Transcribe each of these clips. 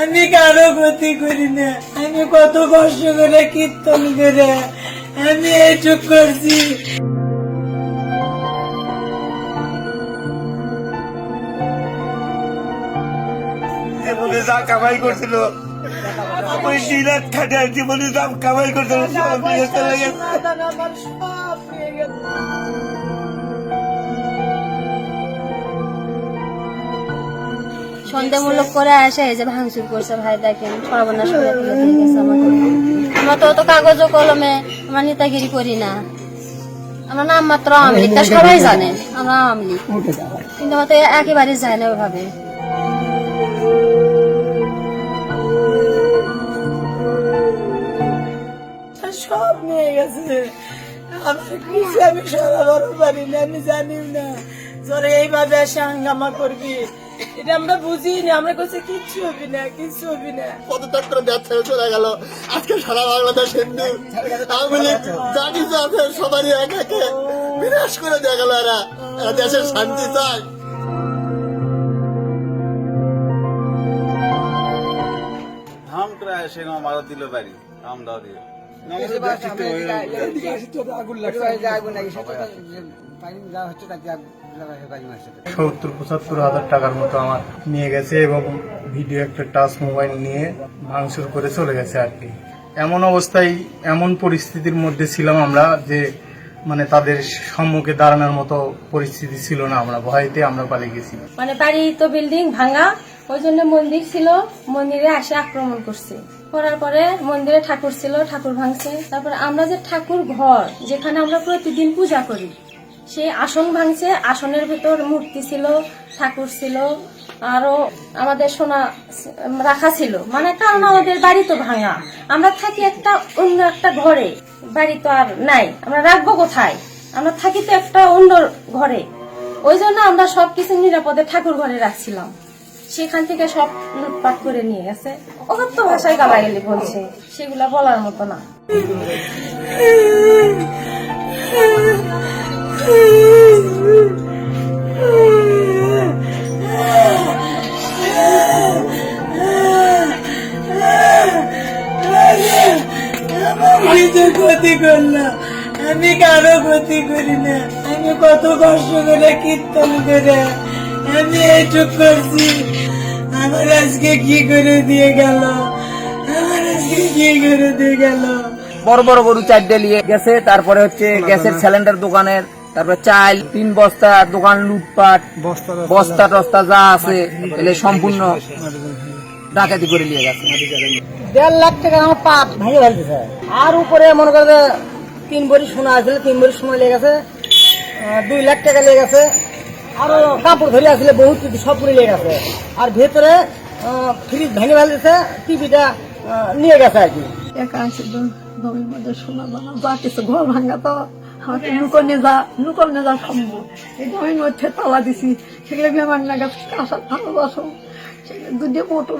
আমি কারও ক্ষতি করি না। আমি কত কষ্ট করে কীর্তন করে আমি এইটুক করছি। জীবনে যা কামাই করছিল, ওই দিনাত খাটে জীবনে যা কামাই করছিল, সব নিয়ে সন্দেহমূলক করে আসে এই যে ভাঙচুর করছে ভাই দেখেন সর্বনাশ করে গেছে আমরা তো অত কাগজ ও কলমে আমরা নেতাগিরি করি না। আমরা নাম মাত্র আওয়ামী লীগ তা সবাই জানে আমরা আওয়ামী লীগ। কিন্তু আমার তো একেবারে যায় না ওইভাবে। সব নিয়ে গেছে। আমার কিছু আমি সরাবর পারি না আমি জানিও না। তোর এইভাবে এসে হাঙ্গামা করবি। এটা আমরা বুঝি না আমরা কাছে কিচ্ছু হবি না কিচ্ছু হবি না। পদত্যাগ করে দেশ ছেড়ে চলে গেল। আজকে সারা বাংলাদেশ হিন্দু। আওয়ামী লীগ যা কিছু আছে সবারই এক একে বিনাশ করে দেওয়া গেল এরা। এরা দেশের শান্তি চায়। এসে মারা দিল বাড়ি। আমদাও দিয়ে। সত্তর পঁচাত্তর হাজার টাকার মতো আমার নিয়ে গেছে এবং ভিডিও একটা টাচ মোবাইল নিয়ে ভাঙচুর করে চলে গেছে আর কি। এমন অবস্থায় এমন পরিস্থিতির মধ্যে ছিলাম আমরা যে মানে তাদের সম্মুখে দাঁড়ানোর মতো পরিস্থিতি ছিল না আমরা ভয়তে আমরা পালিয়ে গেছি। মানে বাড়ি তো বিল্ডিং ভাঙা ওই জন্য মন্দির ছিল মন্দিরে আসে আক্রমণ করছে। করার পরে মন্দিরে ঠাকুর ছিল ঠাকুর ভাঙছে। তারপরে আমরা যে ঠাকুর ঘর যেখানে আমরা প্রতিদিন পূজা করি সেই আসন ভাঙছে আসনের ভেতর মূর্তি ছিল ঠাকুর ছিল আরও আমাদের সোনা রাখা ছিল। মানে কারণ আমাদের বাড়ি তো ভাঙা। আমরা থাকি একটা অন্য একটা ঘরে। বাড়ি তো আর নাই। আমরা রাখব কোথায়? আমরা থাকি তো একটা অন্য ঘরে। ওই জন্য আমরা সবকিছু নিরাপদে ঠাকুর ঘরে রাখছিলাম। সেখান থেকে সব লুটপাট করে নিয়ে গেছে। তো ভাষায় গালাগালি বলছে। সেগুলা বলার মতো না। কিছু ক্ষতি করলাম। আমি কারও ক্ষতি করি না। আমি কত কষ্ট করে কীর্তন করে আমি এইটুক করছি। আমার আজকে কি করে দিয়ে গেল? আমার আজকে কি করে দিয়ে গেল? বড় বড় গরু চারটে নিয়ে গেছে তারপরে হচ্ছে গ্যাসের সিলিন্ডার দোকানের তারপরে চাল তিন বস্তা দোকান লুটপাট বস্তা টস্তা যা আছে। এলে সম্পূর্ণ ডাকাতি করে নিয়ে গেছে। দেড় লাখ টাকা আমার পাপ ভেঙে ফেলতেছে। আর উপরে মনে করে যে তিন বড়ি সোনা আসলে তিন বড়ি সোনা লেগে গেছে দুই লাখ টাকা লেগে গেছে। আরও কাপড় ধরে আসলে বহুত কিছু সব পুরে লেগে গেছে। আর ভেতরে ফ্রিজ ভেঙে ফেলতেছে টিভিটা নিয়ে গেছে আর কি। একা আছে মধ্যে যা কিছু ঘর ভাঙা তো। আমাকে নুকর নিয়ে যা নুকর যা সম্ভব এই জমির মধ্যে তালা দিছি, সেগুলো দুটো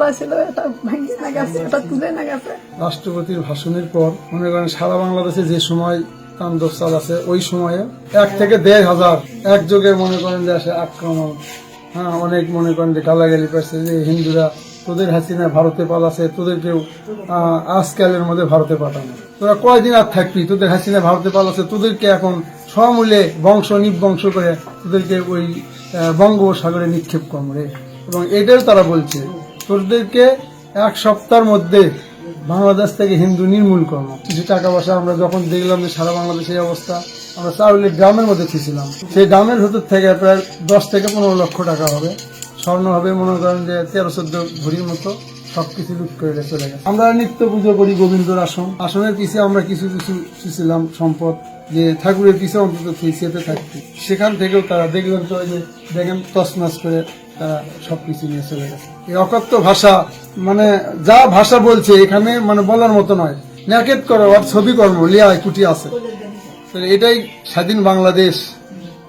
এটা ভাঙি না গেছে, এটা তুলে না গেছে। রাষ্ট্রপতির ভাষণের পর মনে করেন সারা বাংলাদেশে যে সময় তাণ্ডব চালাছে ওই সময়ে এক থেকে দেড় হাজার একযোগে মনে করেন যে আসে আক্রমণ। হ্যাঁ অনেক মনে করেন যে গালাগালি পাচ্ছে যে হিন্দুরা তোদের হাসিনা ভারতে পালাছে তোদেরকেও আজকালের মধ্যে ভারতে পাঠানো তোরা কয়দিন আর থাকবি? তোদের হাসিনা ভারতে পালাছে, তোদেরকে এখন সমূলে বংশ নিবংশ করে তোদেরকে ওই বঙ্গোপসাগরে নিক্ষেপ করবে এবং এটাও তারা বলছে, তোদেরকে এক সপ্তাহের মধ্যে বাংলাদেশ থেকে হিন্দু নির্মূল কর্ম কিছু টাকা পয়সা আমরা যখন দেখলাম যে সারা বাংলাদেশের অবস্থা, আমরা চাউলের গ্রামের মধ্যে ছিলাম সেই গ্রামের ভেতর থেকে প্রায় দশ থেকে পনেরো লক্ষ টাকা হবে। স্বর্ণ হবে মনে করেন যে তেরো চোদ্দ ভরির মতো সবকিছু লুট করে চলে গেছে। আমরা নিত্য পুজো করি গোবিন্দর আসন। আসনের পিছিয়ে আমরা কিছু কিছু ছিলাম সম্পদ যে ঠাকুরের পিছিয়ে অন্তত ফিসিয়েতে থাকতি। সেখান থেকেও তারা দেখলাম তো যে দেখেন তসনাস করে তারা সবকিছু নিয়ে চলে গেছে। এই অকথ্য ভাষা মানে যা ভাষা বলছে, এখানে মানে বলার মতো নয়। ন্যাকেট করো আর ছবি কর্ম, লিয়ায় কুটি আছে। এটাই স্বাধীন বাংলাদেশ।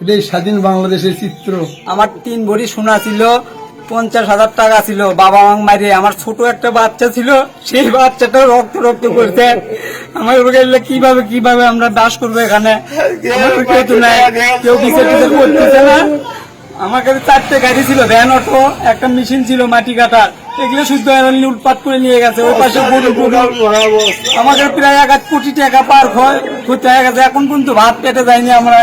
এটাই স্বাধীন বাংলাদেশের চিত্র। আমার তিন ভরি সোনা ছিল পঞ্চাশ হাজার টাকা ছিল। বাবা মা মারিয়ে আমার ছোট একটা বাচ্চা ছিল সেই বাচ্চাটা রক্ত রক্ত করতে আমার বললে কীভাবে কীভাবে আমরা বাস করব এখানে? আমার কেউ তো নাই কেউ বিচার টিচার করতেছে না। আমার কাছে চারটে গাড়ি ছিল ভ্যান অটো একটা মেশিন ছিল মাটি কাটার। এগুলো শুদ্ধ লুটপাট করে নিয়ে গেছে ওই পাশে গরু গরু। আমাদের প্রায় এক কোটি টাকা পার হয় ক্ষতি হয়ে গেছে এখন কিন্তু ভাত পেটে যায়নি আমরা।